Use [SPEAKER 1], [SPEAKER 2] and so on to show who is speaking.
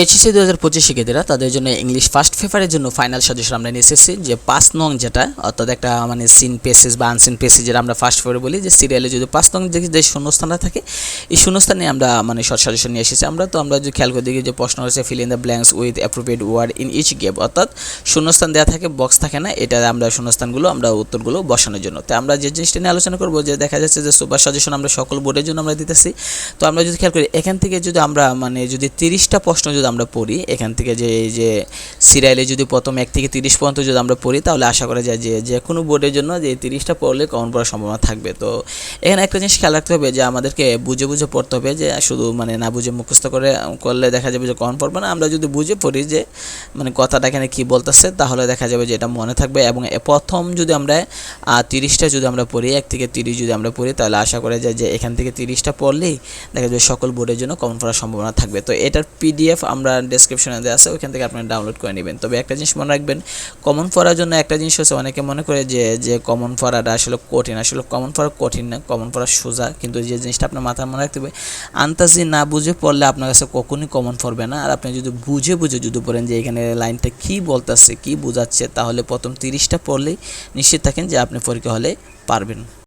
[SPEAKER 1] HSC দু হাজার পঁচিশ শিক্ষার্থীরা তাদের জন্য ইংলিশ ফার্স্ট পেপারের জন্য ফাইনাল সাজেশন আমরা নিয়ে এসেছি, যে পাঁচ নং যেটা, অর্থাৎ একটা মানে সিন পেসেস বা আনসিন পেসেস যেটা আমরা ফার্স্ট পেপারে বলি, যে সিরিয়ালে যদি পাঁচ নং যে যে শূন্যস্থানটা থাকে, এই শূন্যস্থানে আমরা মানে শর্ট সাজেশন নিয়ে এসেছি। আমরা তো, আমরা যদি খেয়াল করে দেখি যে প্রশ্ন হচ্ছে fill in the blanks with appropriate word in each gap অর্থাৎ শূন্যস্থান দেওয়া থাকে বক্স থাকে না, এটা আমরা শূন্যস্থানগুলো, আমরা উত্তরগুলো বসানোর জন্য। তো আমরা যে জিনিসটা নিয়ে আলোচনা করব, যে দেখা যাচ্ছে যে সুপার সাজেশন আমরা সকল বোর্ডের জন্য আমরা দিতেছি। তো আমরা যদি খেয়াল করি, এখান থেকে যদি আমরা মানে যদি তিরিশটা প্রশ্ন যদি আমরা পড়ি, এখান থেকে যে, এই যে সিরিয়ালে যদি প্রথম এক থেকে তিরিশ পর্যন্ত যদি আমরা পড়ি, তাহলে আশা করা যায় যে যে কোনো বোর্ডের জন্য যে তিরিশটা পড়লে কমন পড়ার সম্ভাবনা থাকবে। তো এখানে একটা জিনিস খেয়াল রাখতে হবে যে, আমাদেরকে বুঝে বুঝে পড়তে হবে যে, শুধু মানে না বুঝে মুখস্থ করে, করলে দেখা যাবে যে কমন পড়বে না। আমরা যদি বুঝে পড়ি যে মানে কথাটা এখানে কী বলতেছে, তাহলে দেখা যাবে যে এটা মনে থাকবে এবং প্রথম যদি আমরা তিরিশটা যদি আমরা পড়ি, এক থেকে তিরিশ যদি আমরা পড়ি, তাহলে আশা করা যায় যে, এখান থেকে তিরিশটা পড়লেই দেখা যাবে সকল বোর্ডের জন্য কমন পড়ার সম্ভাবনা থাকবে। তো এটার পিডিএফ আমরা ডেসক্রিপশনে দেওয়া আছে, ওইখান থেকে আপনারা ডাউনলোড করে নেবেন। তবে একটা জিনিস মনে রাখবেন কমন পড়ার জন্য একটা জিনিস হচ্ছে, অনেকে মনে করে যে যে কমন পড়াটা আসলে কঠিন। আসলে কমন পড়া কঠিন না কমন পড়া সোজা। কিন্তু যে জিনিসটা আপনার মাথায় মনে রাখতে হবে, আন্তাজি না বুঝে পড়লে আপনার কাছে কখনই কমন পড়বে না। আর আপনি যদি বুঝে বুঝে যদি পড়েন যে, এখানে লাইনটা কী বলতেছে, কী বোঝাচ্ছে, তাহলে প্রথম তিরিশটা পড়লেই নিশ্চিত থাকেন যে, আপনি পরীক্ষা হলে পারবেন।